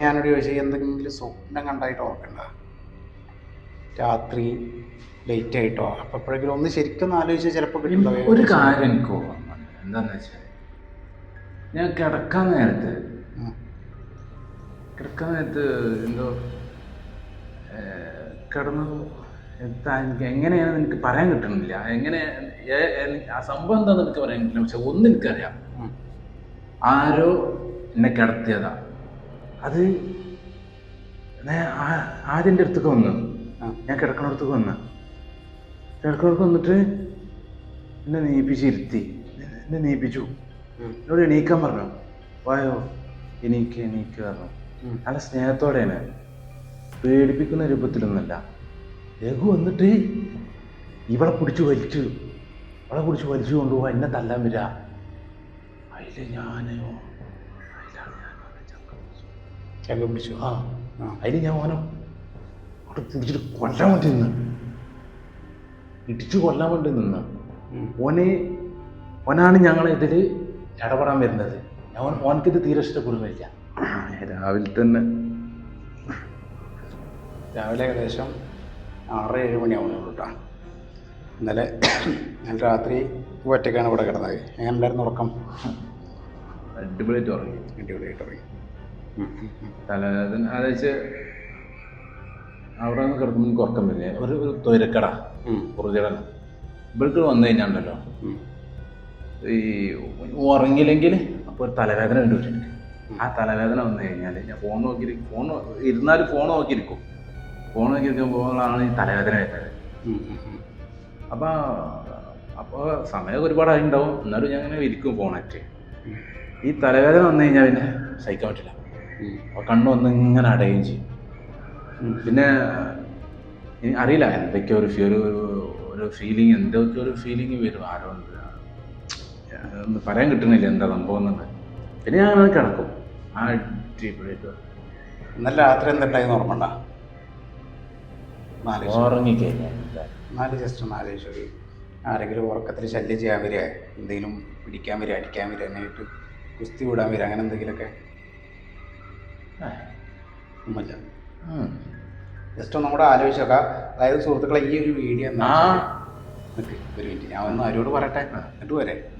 ഞാനോട് ചോദിച്ചു എന്തെങ്കിലും സ്വപ്നം കണ്ടായിട്ട് ഓർക്കണ്ട. രാത്രി ലേറ്റ് ആയിട്ടോ. അപ്പൊ എപ്പോഴെങ്കിലും ഒന്ന് ശരിക്കും ഒന്ന് ആലോചിച്ചാൽ ചിലപ്പോൾ ഒരു കാര്യം എനിക്ക് ഓർമ്മ എന്താന്ന് വെച്ചാൽ ഞാൻ കിടക്കാൻ നേരത്ത് കിടക്കാൻ നേരത്ത് എന്തോ ഏഹ്, കിടന്നു എന്താ എനിക്ക് എങ്ങനെയാണ് എനിക്ക് പറയാൻ കിട്ടണില്ല എങ്ങനെ ആ സംഭവം എന്താണെന്ന് എനിക്ക് പറയാൻ കിട്ടില്ല പക്ഷെ ഒന്നും എനിക്കറിയാം. ആരോ എന്നെ കിടത്തിയതാ. അത് ഞാൻ എന്റെ അടുത്തേക്ക് വന്നു. ഞാൻ കിടക്കണടുത്തൊക്കെ വന്ന. കിടക്കണടുത്ത് വന്നിട്ട് എന്നെ നീപ്പിച്ചിരുത്തി. എന്നെ നീപ്പിച്ചു. എന്നോട് എണീക്കാൻ പറഞ്ഞു. വായോ എണീക്ക് എണീക്ക് പറഞ്ഞു. നല്ല സ്നേഹത്തോടെയാണ്. പേടിപ്പിക്കുന്ന രൂപത്തിലൊന്നല്ല രഘു വന്നിട്ട് ഇവളെ പിടിച്ച് വലിച്ചു. ഇവളെ പിടിച്ച് വലിച്ചു കൊണ്ടുപോകാൻ എന്നെ തല്ലാൻ വരിക അതിൽ ഞാനോ ചങ്ക പിടിച്ചു ആ അതിന് ഞാൻ ഓനം അവിടെ പിടിച്ചിട്ട് കൊല്ലാൻ വേണ്ടി നിന്ന്. ഇടിച്ചു കൊല്ലാൻ വേണ്ടി നിന്ന്. ഓനെ ഓന് ഓനാണ് ഞങ്ങളെ ഇതിൽ ഇടപെടാൻ വരുന്നത്. ഞാൻ ഓനക്കിത് തീരെ ഇഷ്ടപ്പെടുന്നില്ല. രാവിലെ തന്നെ. രാവിലെ ഏകദേശം ആറ് ഏഴ് മണിയാവുന്നുള്ളൂ കേട്ടോ ഇന്നലെ ഞാൻ രാത്രി ഒറ്റയ്ക്കാണ് ഇവിടെ കിടന്നത്. എങ്ങനെ ഉണ്ടായിരുന്നു ഉറക്കം? അടിപൊളിയായിട്ട് ഉറങ്ങി. അടിപൊളിയായിട്ട് ഉറങ്ങി. ഉം, അത് വെച്ച് അവിടെ നിന്ന് കിടക്കുമ്പോൾ എനിക്ക് ഉറക്കം വരില്ല? ഒരു തൊരക്കട ഉം, പുറകിടന ഇവർക്ക് വന്നു കഴിഞ്ഞാണ്ടല്ലോ. ഈ ഉറങ്ങിയില്ലെങ്കിൽ അപ്പോൾ ഒരു തലവേദന ഉണ്ട് ആ തലവേദന വന്നു കഴിഞ്ഞാൽ ഞാൻ ഫോൺ നോക്കിയിരിക്കും ഫോൺ ഇരുന്നാലും ഫോൺ നോക്കിയിരിക്കും. ഫോൺ നോക്കിയിരിക്കുമ്പോഴാണ് ഈ തലവേദന വരുന്നത്. അപ്പോൾ അപ്പോൾ സമയമൊക്കെ ഒരുപാട് ഉണ്ടാവും. എന്നാലും ഞാൻ ഇങ്ങനെ ഇരിക്കും ഫോണായിട്ട് ഈ തലവേദന വന്നു കഴിഞ്ഞാൽ പിന്നെ സഹിക്കാൻ പറ്റില്ല. ഉം. അപ്പോൾ കണ്ണ് വന്ന് ഇങ്ങനെ അടയുകയും ചെയ്യും. പിന്നെ അറിയില്ല എന്തൊക്കെയോ ഒരു ഒരു ഒരു ഫീലിംഗ് എന്തൊക്കെ ഒരു ഫീലിംഗ് വരും ആരോ ഒന്ന് പറയാൻ കിട്ടുന്നില്ല എന്താ സംഭവം പിന്നെ ഞാൻ അങ്ങനെ കിടക്കും. ആ അടിപൊളിയായിട്ട് ഇന്നലെ രാത്രി എന്തുണ്ടായിരുന്നു ഓർമ്മണ്ട ഉറങ്ങിക്കഴിഞ്ഞാൽ നാല് ജസ്റ്റ് ആരെങ്കിലും ഉറക്കത്തിൽ ശല്യം ചെയ്യാൻ വരിക എന്തെങ്കിലും പിടിക്കാൻ വരിക അടിക്കാൻ വരിക അങ്ങനെയായിട്ട് കുസ്തി വിടാൻ വരിക അങ്ങനെ എന്തെങ്കിലുമൊക്കെ. ഒന്നുമില്ല ജസ്റ്റ് ഒന്നും കൂടെ ആലോചിച്ച് നോക്കാം. അതായത് സുഹൃത്തുക്കളെ ഈ ഒരു വീഡിയോ ആ. ഒരു മിനിറ്റ്. ഞാൻ ഒന്ന് ആരോട് പറയട്ടെ? എന്നിട്ട് വരെ.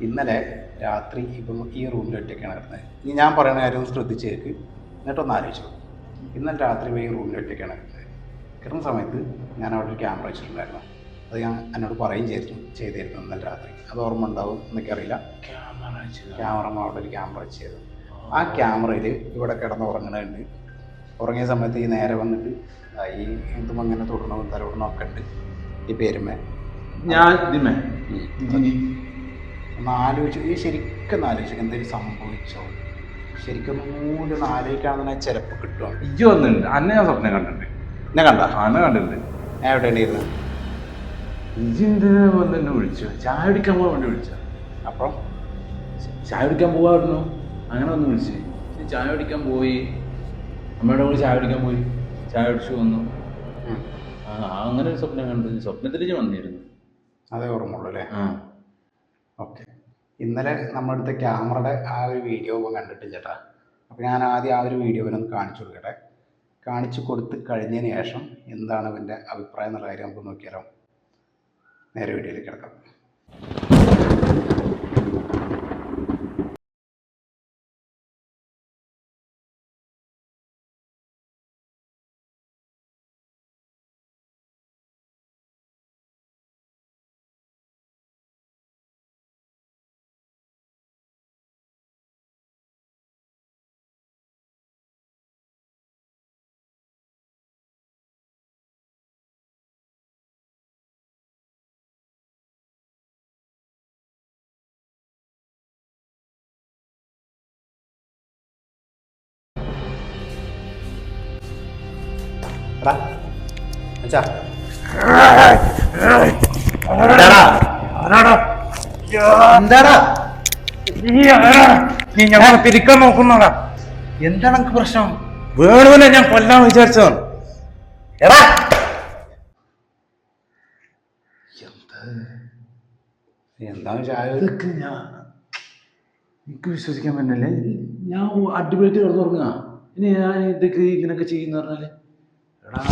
ഇന്നലെ രാത്രി ഇപ്പം ഈ റൂമിൽ ഒറ്റയ്ക്കാണ് കിടന്നത്. ഇനി ഞാൻ പറയുന്ന കാര്യം ഒന്ന് ശ്രദ്ധിച്ച് കേൾക്ക് എന്നിട്ടൊന്ന് ആലോചിച്ചു ഇന്നലെ രാത്രി ഈ റൂമിൽ ഒറ്റയ്ക്കാണ് കിടന്നത്. കിടന്ന സമയത്ത് ഞാൻ അവിടെ ഒരു ക്യാമറ വെച്ചിട്ടുണ്ടായിരുന്നു. അത് ഞാൻ എന്നോട് പറയുകയും ചെയ്തിരുന്നു. ചെയ്തിരുന്നു ഇന്നലെ രാത്രി. അത് ഓർമ്മ ഉണ്ടാവും എന്നൊക്കെ അറിയില്ല. ക്യാമറ അവിടെ ഒരു ക്യാമറ ചെയ്തു. ആ ക്യാമറയിൽ ഇവിടെ കിടന്ന് ഉറങ്ങണുണ്ട് ഉറങ്ങിയ സമയത്ത് ഈ നേരെ വന്നിട്ട് ഈ എന്തും അങ്ങനെ തൊടണോ തലോടണവും ഒക്കെ ഉണ്ട്. ഈ പേരുമേ. ഞാൻ ഇതിമേ. ഒന്ന് ആലോചിച്ചു ഈ ശരിക്കും ഒന്ന് ആലോചിച്ചു എന്തെങ്കിലും സംഭവിച്ചോ? ശരിക്കും മൂല്യം ഒന്ന് ആലോചിക്കുകയാണെന്ന് ചിലപ്പോൾ കിട്ടുമോ ഇജ്ജ് വന്നിട്ടുണ്ട് അന്നെ ഞാൻ സ്വപ്നം കണ്ടിട്ടുണ്ട്. എന്നെ കണ്ട? അന്നെ കണ്ടിട്ടുണ്ട്. ഞാൻ എവിടെ ഉണ്ടായിരുന്നു? ഇജ്ജ് എന്തിനാ വന്ന് എന്നെ വിളിച്ചു? ചായ കുടിക്കാൻ പോകാൻ വേണ്ടി വിളിച്ചു? അപ്പം? ചായ കുടിക്കാൻ പോവായിരുന്നു? അങ്ങനെ ഒന്ന് വിളിച്ച് ചായ കുടിക്കാൻ പോയി. അമ്മയുടെ കൂടെ ചായ കുടിക്കാൻ പോയി. ചായ കുടിച്ചു വന്നു. ആ അങ്ങനെ ഒരു സ്വപ്നം കണ്ടു. സ്വപ്നത്തിൽ വന്നിരുന്നു. അതേ ഓർമ്മയുള്ളൂ അല്ലേ? ആ. ഓക്കെ. ഇന്നലെ നമ്മളെടുത്ത ക്യാമറയുടെ ആ ഒരു വീഡിയോ ഒക്കെ കണ്ടിട്ടില്ല ചേട്ടാ. അപ്പോൾ ഞാൻ ആദ്യം ആ ഒരു വീഡിയോ ഒന്ന് കാണിച്ചു കൊടുക്കട്ടെ. കാണിച്ചു കൊടുത്ത് കഴിഞ്ഞതിന് ശേഷം എന്താണ് അവന്റെ അഭിപ്രായം എന്നുള്ള കാര്യം നമുക്ക് നോക്കിയാലോ. നേരെ വീഡിയോയിലേക്ക് കിടക്കാം. എടാ അച്ഛാ. എന്താടാ? നീ ഞങ്ങളെ പിരിക്കാൻ നോക്കുന്നോടാ. എന്താണ് എനിക്ക് പ്രശ്നം? വേണുവിനെ ഞാൻ കൊല്ലാൻ വിചാരിച്ചതാണ്. എടാ. ഇതൊക്കെ ഞാൻ എനിക്ക് വിശ്വസിക്കാൻ പറ്റില്ലേ ഞാൻ അടിപൊളിയായിട്ട് കിടന്നുറങ്ങുക ഇനി ഞാൻ ഇതൊക്കെ ഇങ്ങനെയൊക്കെ ചെയ്യുന്ന പറഞ്ഞാൽ എടാ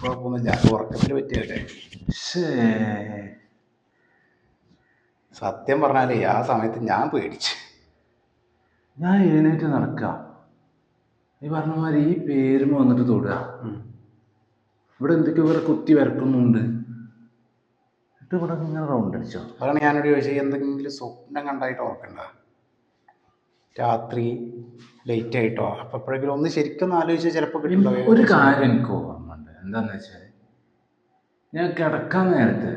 കുഴപ്പമൊന്നുമില്ല ഉറക്കത്തിൽ പറ്റിയല്ലേ. സത്യം പറഞ്ഞാലേ ആ സമയത്ത് ഞാൻ പേടിച്ച്. ഞാൻ എഴുന്നേറ്റ് നടക്കാം. ഈ പറഞ്ഞ മാതിരി ഈ പേരും വന്നിട്ട് തൊടുക. ഇവിടെ എന്തൊക്കെ ഇവരെ കുത്തി വരക്കുന്നുണ്ട്. എന്നിട്ട് ഇവിടെ ഇങ്ങനെ റൗണ്ട് അടിച്ചോ? അതാണ് ഞാനോട് ചോദിച്ചത് എന്തെങ്കിലും സ്വപ്നം കണ്ടായിട്ട് ഓർക്കണ്ട രാത്രി ലേറ്റ് ആയിട്ടോ? അപ്പോൾ എപ്പോഴെങ്കിലും ഒന്ന് ശരിക്കും ആലോചിച്ചാൽ ചിലപ്പോൾ കിട്ടുന്നുണ്ടാവും ഒരു കാര്യം എനിക്ക് ഓർമ്മയുണ്ട് എന്താന്ന് വെച്ചാൽ ഞാൻ കിടക്കാൻ നേരത്ത്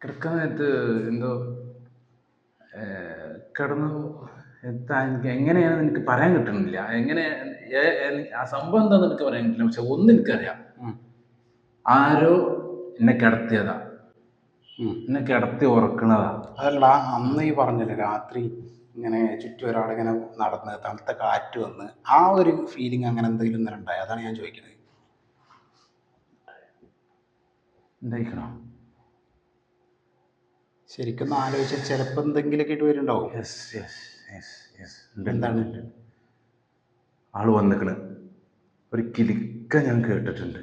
കിടക്കാൻ നേരത്ത് എന്തോ കിടന്നു എത്താൻ എനിക്ക് എങ്ങനെയാണെന്ന് എനിക്ക് പറയാൻ കിട്ടണില്ല. എങ്ങനെ ആ സംഭവം എന്താണെന്ന് എനിക്ക് പറയാൻ കിട്ടില്ല പക്ഷെ ഒന്ന് എനിക്കറിയാം. ആരോ എന്നെ കിടത്തിയതാ. എന്നെ കിടത്തി ഉറക്കണതാ. അതല്ല അന്ന് ഈ പറഞ്ഞില്ലേ രാത്രി ഇങ്ങനെ ചുറ്റും ഒരാളിങ്ങനെ നടന്ന് തണുത്ത കാറ്റ് വന്ന് ആ ഒരു ഫീലിംഗ് അങ്ങനെ എന്തെങ്കിലും ഇന്നലെ ഉണ്ടായി? അതാണ് ഞാൻ ചോദിക്കുന്നത് എന്തായിക്കണോ ശരിക്കും ആലോചിച്ച ആലോചിച്ചാൽ ചിലപ്പോൾ എന്തെങ്കിലുമൊക്കെ ആയിട്ട് വരുന്നുണ്ടാവും എന്താണ്? ആൾ വന്നിക്കണ്. ഒരു കിലിക്ക ഞാൻ കേട്ടിട്ടുണ്ട്.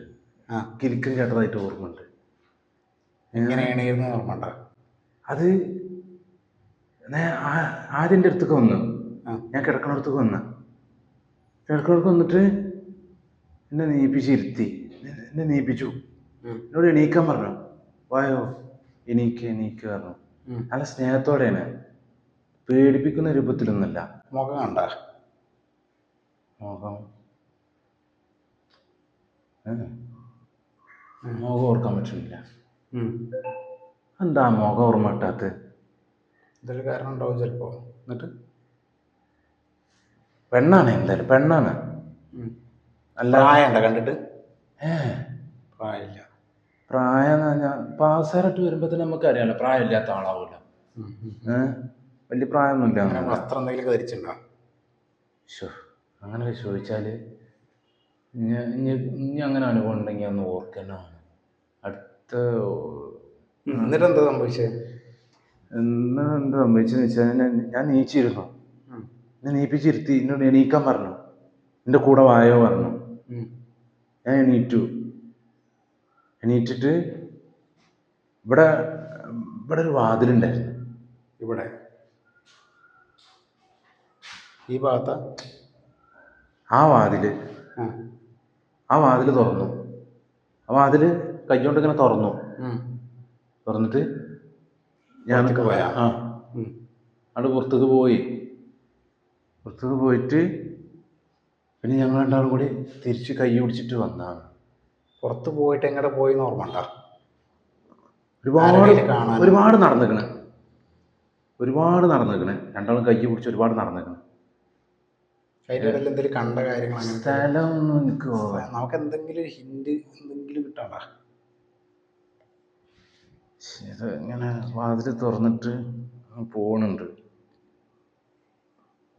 ആ. കിലിക്കം കേട്ടതായിട്ട് ഓർമ്മയുണ്ട്. എങ്ങനെയാണ് ഓർമ്മ ഉണ്ടോ അത് നേ- ആ- ആദ്യം എന്റെ അടുത്തേക്ക് വന്നു. ഞാൻ കിടക്കണടുത്തേക്ക് വന്ന. കിടക്കണടുത്ത് വന്നിട്ട് എന്നെ നീപ്പിച്ചിരുത്തി. എന്നെ- എന്നെ നീപ്പിച്ചു. എന്നോട് എണീക്കാൻ പറഞ്ഞു. വായോ എണീക്ക് എണീക്ക് പറഞ്ഞു. നല്ല സ്നേഹത്തോടെയാണ്. പേടിപ്പിക്കുന്ന രൂപത്തിലൊന്നുമല്ല. മുഖം കണ്ട? മുഖം? മുഖം ഓർക്കാൻ പറ്റുന്നില്ല. എന്താ മുഖം ഓർമ്മ കിട്ടാത്തത്? ഇതൊരു കാരണം ഉണ്ടാവും ചിലപ്പോൾ എന്നിട്ട്? പെണ്ണാണ് എന്തായാലും പെണ്ണാണ്. നല്ല പ്രായമുണ്ടോ കണ്ടിട്ട്? ഏ. പ്രായമില്ല. പ്രായം എന്ന് പറഞ്ഞാൽ പാസ്സായിട്ട് വരുമ്പോൾ തന്നെ നമുക്ക് അറിയാമല്ലോ പ്രായമില്ലാത്ത ആളാവില്ല ഏ? വലിയ പ്രായമൊന്നുമില്ല അങ്ങനെ വസ്ത്രം എന്തെങ്കിലും ധരിച്ചിട്ടുണ്ടോ? അങ്ങനെ ചോദിച്ചാൽ ഇനി ഇനി അങ്ങനെ അനുഭവം ഉണ്ടെങ്കിൽ ഒന്ന് ഓർക്കണം അടുത്ത എന്നിട്ട് എന്താ സംഭവിച്ചത് എന്നാ എന്താ സംഭവിച്ചെന്ന് വെച്ചാൽ ഞാൻ ഞാൻ നീച്ചിരുന്നു. ഞാൻ നീപ്പിച്ചിരുത്തി. എന്നോട് എണീക്കാൻ പറഞ്ഞു. എന്റെ കൂടെ വായോ പറഞ്ഞു. ഞാൻ എണീറ്റു. എണീറ്റിട്ട് ഇവിടെ ഇവിടെ ഒരു വാതിലുണ്ടായിരുന്നു. ഇവിടെ. ഈ ഭാഗത്ത? ആ വാതിൽ. ആ. വാതിൽ തുറന്നു. ആ വാതിൽ കൈകൊണ്ട് ഇങ്ങനെ തുറന്നു. തുറന്നിട്ട് ഞാൻ പുറത്തേക്ക് പോയാ? ആ. അവിടെ പുറത്തേക്ക് പോയി. പുറത്തേക്ക് പോയിട്ട് പിന്നെ ഞങ്ങൾ രണ്ടാളും കൂടി തിരിച്ച് കൈ പിടിച്ചിട്ട് വന്നതാണ്. പുറത്ത് പോയിട്ട് എങ്ങടെ പോയിന്ന് ഓർമ്മ ഉണ്ടോ? ഒരുപാട് കാണാൻ? ഒരുപാട് നടന്നിക്കണ്. ഒരുപാട് നടന്നിക്കണ്. രണ്ടാളും കൈ പിടിച്ച് ഒരുപാട് നടന്നിക്കണ്. ഇടയിൽ എന്തെങ്കിലും കണ്ട കാര്യങ്ങൾ അങ്ങനെ സ്ഥലമൊന്നും എനിക്ക് നമുക്ക് എന്തെങ്കിലും ഹിന്റ് എന്തെങ്കിലും കിട്ടാണ്ടാ? ഇത് ഇങ്ങനെ വാതിൽ തുറന്നിട്ട് പോണുണ്ട്.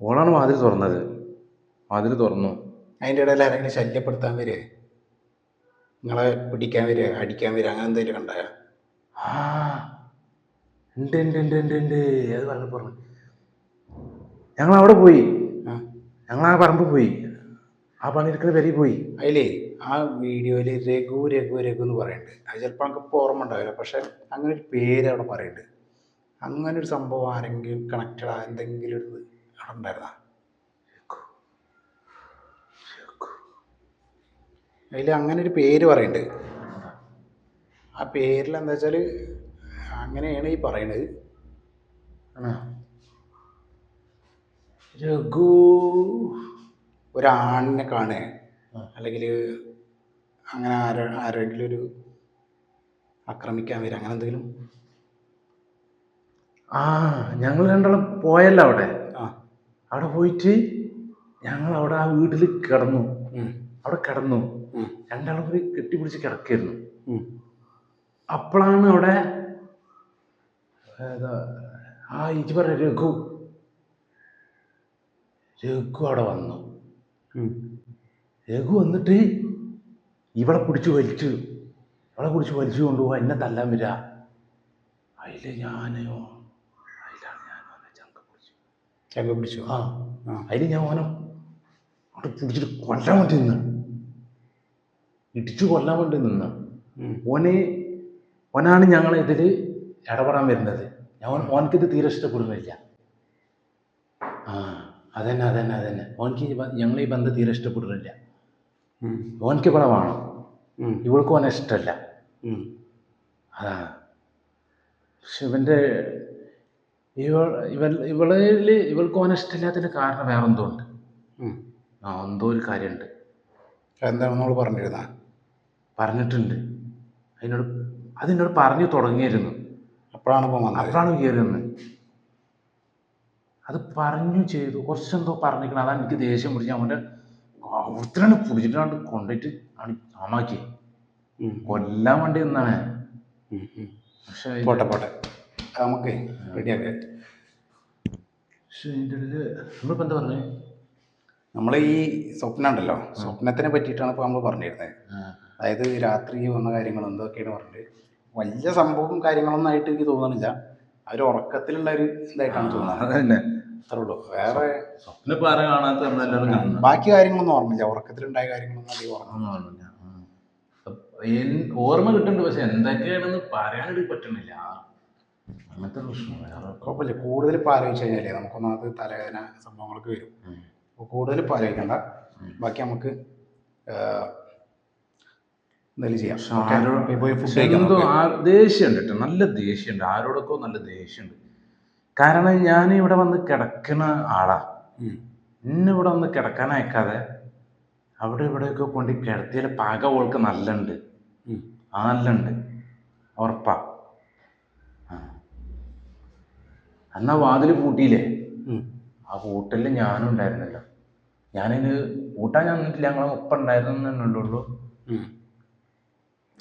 ഓളാണ് വാതിൽ തുറന്നത്. വാതിൽ തുറന്നു. അതിന്റെ ഇടയിൽ ആരെങ്കിലും ശല്യപ്പെടുത്താൻ വരെ നിങ്ങളെ പിടിക്കാൻ വരെ അടിക്കാൻ വരെ അങ്ങനെ എന്തെങ്കിലും കണ്ടായ ആ ഉണ്ട് ഉണ്ട് ഉണ്ട് ഉണ്ട് ഉണ്ട്. അത് പറഞ്ഞു പറഞ്ഞു ഞങ്ങൾ അവിടെ പോയി. ഞങ്ങൾ ആ പറമ്പ് പോയി. ആ പണിയെടുക്കുന്ന വരി പോയി. അതിലേ? ആ വീഡിയോയിൽ രഘു രഘു രഘു എന്ന് പറയുന്നുണ്ട് അത് ചിലപ്പോൾ നമുക്ക് ഇപ്പോൾ ഓർമ്മ ഉണ്ടാവില്ല. പക്ഷെ അങ്ങനെ ഒരു പേര് അവിടെ പറയുന്നുണ്ട് അങ്ങനെ ഒരു സംഭവം ആരെങ്കിലും കണക്റ്റഡ് ആ എന്തെങ്കിലും ഒരു അവിടെ ഉണ്ടായിരുന്ന? അതിൽ അങ്ങനെ ഒരു പേര് പറയുന്നുണ്ട് ആ പേരിൽ എന്താ വെച്ചാൽ അങ്ങനെയാണ് ഈ പറയണത്. ആണോ? രഘു. ഒരാണിനെ കാണുക. അല്ലെങ്കിൽ അങ്ങനെ ആരെ ആരെങ്കിലും ഒരു ആക്രമിക്കാൻ വരും. അങ്ങനെ എന്തെങ്കിലും? ആ ഞങ്ങൾ രണ്ടാളും പോയല്ലോ അവിടെ. ആ. അവിടെ പോയിട്ട് ഞങ്ങൾ അവിടെ ആ വീട്ടിൽ കിടന്നു. ഉം. അവിടെ കിടന്നു. ഉം. രണ്ടാളും കൂടി കെട്ടിപ്പിടിച്ച് കിടക്കായിരുന്നു. ഉം. അപ്പോഴാണ് അവിടെ ഏതാ, ആ ഇജ് പറ രഘു. രഘു അവിടെ വന്നു. ഉം. രഘു വന്നിട്ട് ഇവളെ പിടിച്ച് വലിച്ചു. ഇവളെ പിടിച്ച് വലിച്ചു കൊണ്ടുപോവാ. എന്നെ തല്ലാൻ വരിക അതിൽ ഞാനോ അതിലാണ് ഞാൻ ചങ്ക പിടിച്ചു. ചങ്ക പിടിച്ചു. ആ. അതിൽ ഞാൻ ഓനെ അവിടെ പിടിച്ചിട്ട് കൊല്ലാൻ വേണ്ടി നിന്ന്. ഇടിച്ചു കൊല്ലാൻ വേണ്ടി നിന്ന്. ഓനെ ഓനാണ് ഞങ്ങൾ ഇതിൽ ഇടപെടാൻ വരുന്നത്. ഞാൻ ഓനക്കിത് തീരെ ഇഷ്ടപ്പെടുന്നില്ല. ആ അതന്നെ അതന്നെ അതന്നെ. ഓനക്ക് ഞങ്ങൾ ഈ ബന്ധം തീരെ ഇഷ്ടപ്പെടുന്നില്ല. ഓനക്ക് ഇവിടെ വേണം. ഇവൾക്ക് ഓനെ ഇഷ്ടമല്ല. അതാണ്. പക്ഷെ ഇവന്റെ ഇവൾ ഇവൾ ഇവളിൽ ഇവൾക്ക് ഓനെ ഇഷ്ടമില്ലാത്തതിന് കാരണം വേറെ എന്തോ ഉണ്ട്. ആ എന്തോ ഒരു കാര്യമുണ്ട്. എന്താണെന്ന് നമ്മൾ പറഞ്ഞിരുന്ന? പറഞ്ഞിട്ടുണ്ട്. അതിനോട് അതിനോട് പറഞ്ഞു തുടങ്ങിയിരുന്നു. അപ്പോഴാണ് അപ്പോഴാണ് കയറിയെന്ന് അത് പറഞ്ഞു ചെയ്തു. കുറച്ചെന്തോ പറഞ്ഞിരിക്കണം. അതാണ് എനിക്ക് ദേഷ്യം പിടിച്ച് അവന്റെ അവിടുത്തെ പിടിച്ചിട്ടാണ്ട് കൊണ്ടുപോയിട്ട് ആണ് ആമാക്കി ഉം. കൊല്ലാൻ വേണ്ടി നിന്നാണ്. പക്ഷെ പോട്ടെ പോട്ടെ. നമുക്ക് റെഡിയാക്കാം. പക്ഷെ ഇതിന്റെ ഇടയിൽ നമ്മളിപ്പോൾ എന്താ നമ്മൾ ഈ സ്വപ്നം ഉണ്ടല്ലോ സ്വപ്നത്തിനെ പറ്റിയിട്ടാണ് ഇപ്പോൾ നമ്മൾ പറഞ്ഞിരുന്നത് അതായത് രാത്രി വന്ന കാര്യങ്ങൾ എന്തൊക്കെയാണ് പറഞ്ഞത് വലിയ സംഭവം കാര്യങ്ങളൊന്നും ആയിട്ട് എനിക്ക് തോന്നണില്ല ആ ഒരു ഉറക്കത്തിലുള്ള ഒരു ഇതായിട്ടാണ് തോന്നുന്നത്. അത്രേ ഉള്ളൂ. വേറെ സ്വപ്നം പാറ കാണാത്ത നമ്മളെല്ലാവരും കാണുന്നത് ബാക്കി കാര്യങ്ങളൊന്നും ഓർമ്മയില്ല. ഉറക്കത്തിലുണ്ടായ കാര്യങ്ങളൊന്നും അധികം ഓർമ്മ ഒന്നും. എൻ- ഓർമ്മ കിട്ടുന്നുണ്ട്. പക്ഷെ എന്തൊക്കെയാണെന്ന് പറയാനായിട്ട് പറ്റണില്ല. അങ്ങനത്തെ പ്രശ്നം. വേറെ കുഴപ്പമില്ല. കൂടുതൽ ഇപ്പോൾ ആലോചിച്ച് കഴിഞ്ഞാലേ നമുക്കൊന്നാമത് തലവേദന സംഭവങ്ങളൊക്കെ വരും. ഉം. അപ്പോൾ കൂടുതൽ ഇപ്പോൾ ആലോചിക്കണ്ട. ബാക്കി നമുക്ക് എന്തെങ്കിലും ചെയ്യാം. പക്ഷെ ഓക്കേ? ആരോ- ഇപ്പോൾ പോയി ഫുഡ് കഴിക്കാം എന്തോ നമുക്ക്. ആ- ദേഷ്യമുണ്ട് കേട്ടോ. നല്ല ദേഷ്യമുണ്ട്. ആരോടൊക്കെ നല്ല ദേഷ്യമുണ്ട്. കാരണം ഞാൻ ഇവിടെ വന്ന് കിടക്കുന്ന ആളാ. എന്നെ ഇവിടെ വന്ന് കിടക്കാൻ അയക്കാതെ അവിടെ ഇവിടെയൊക്കെ കൊണ്ട് കിടത്തിയാൽ പാക ഓൾക്ക് നല്ലുണ്ട്. ആ നല്ലുണ്ട്. ഉറപ്പാ. എന്നാ വാതിൽ പൂട്ടിയില്ലേ? ആ പൂട്ടലിൽ ഞാനും ഉണ്ടായിരുന്നല്ലോ. ഞാനിത് പൂട്ടാൻ ഞാൻ നിന്നിട്ടില്ല. ഞങ്ങളെ ഒപ്പം ഉണ്ടായിരുന്നുള്ളൂ.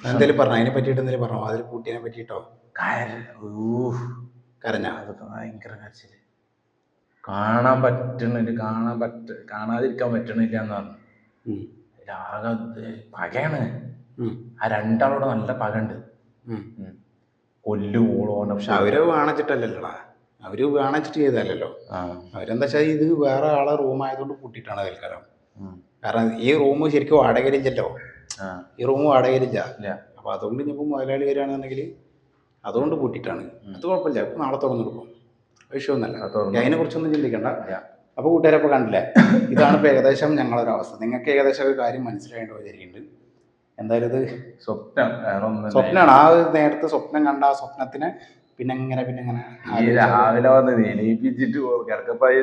എന്തേലും പറഞ്ഞു? അതിനെ പറ്റിയിട്ട് എന്തെങ്കിലും പറഞ്ഞു? അതിൽ കൂട്ടിയതിനെ പറ്റിയിട്ടോ? കാര്യം ഓ കരഞ്ഞ? അതൊക്കെ ഭയങ്കര കരച്ചിൽ. കാണാൻ പറ്റണില്ല കാണാൻ പറ്റ കാണാതിരിക്കാൻ പറ്റണില്ല എന്ന് പറഞ്ഞു ആകെ പകയാണ്. ആ രണ്ടാളോട് നല്ല പകണ്ട്. കൊല്ലു ഓളോനെ പക്ഷെ അവർ വാണച്ചിട്ടല്ലല്ലോടാ. അവർ വാണിച്ചിട്ട് ചെയ്തല്ലോ അവരെന്താ വെച്ചാൽ ഇത് വേറെ ആളെ റൂം ആയതുകൊണ്ട് പൂട്ടിയിട്ടാണ് തൽക്കാലം. കാരണം ഈ റൂം ശരിക്കും വാടകയിലില്ലല്ലോ. ഈ റൂം വാടകയിലില്ല. അപ്പൊ അതുകൊണ്ട് ഇനിയിപ്പോ മുതലാളി വരികയാണെന്നുണ്ടെങ്കിൽ അതുകൊണ്ട് പൂട്ടിയിട്ടാണ്. അത് കുഴപ്പമില്ല. ഇപ്പം നാളെ തുറന്നു കൊടുക്കും. വിഷയമൊന്നുമല്ല. അത് തുറന്നു. അതിനെ കുറിച്ചൊന്നും ചിന്തിക്കണ്ട. അപ്പോൾ കൂട്ടുകാരപ്പോൾ കണ്ടില്ലേ? ഇതാണ് ഇപ്പോൾ ഏകദേശം ഞങ്ങളൊരു അവസ്ഥ. നിങ്ങൾക്ക് ഏകദേശം ഒരു കാര്യം മനസ്സിലായിട്ട് വിചാരിക്കുന്നുണ്ട് എന്തായാലും ഇത് സ്വപ്നം സ്വപ്നമാണ്. ആ നേരത്തെ സ്വപ്നം കണ്ട ആ സ്വപ്നത്തിന് പിന്നെ ഇങ്ങനെ പിന്നെ ഇങ്ങനെ രാവിലെ വന്ന് നീപ്പിച്ചിട്ട് കിടക്കപ്പായി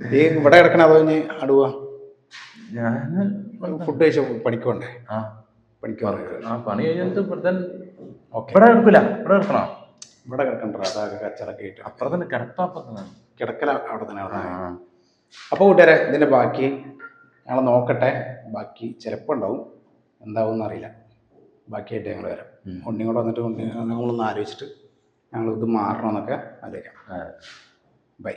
ഈ ഇവിടെ കിടക്കണ അതോ ഇനി അടുവാ ഞാൻ ഫുഡ് കഴിച്ച പഠിക്കുവാണ്ടേ ആ പണി കഴിഞ്ഞിട്ട് ഇവിടെ ഇവിടെ എടുക്കില്ല. ഇവിടെ എടുക്കണം? ഇവിടെ കിടക്കണ്ട. അതൊക്കെ കച്ചറൊക്കെ ആയിട്ട്. അപ്പുറം തന്നെ കിടപ്പപ്പുറം കിടക്കല അവിടെ തന്നെ അവിടെ അപ്പോൾ കൂട്ടുകാരെ ഇതിന്റെ ബാക്കി ഞങ്ങൾ നോക്കട്ടെ. ബാക്കി ചിലപ്പോൾ ഉണ്ടാവും. എന്താവും എന്നറിയില്ല. ബാക്കിയായിട്ട് ഞങ്ങൾ വരാം. ഉണ്ണി കൂടെ വന്നിട്ട് ഉണ്ണി നമ്മളൊന്ന് ആലോചിച്ചിട്ട് ഞങ്ങൾ ഇത് മാറണമെന്നൊക്കെ ആലോചിക്കാം. ബൈ.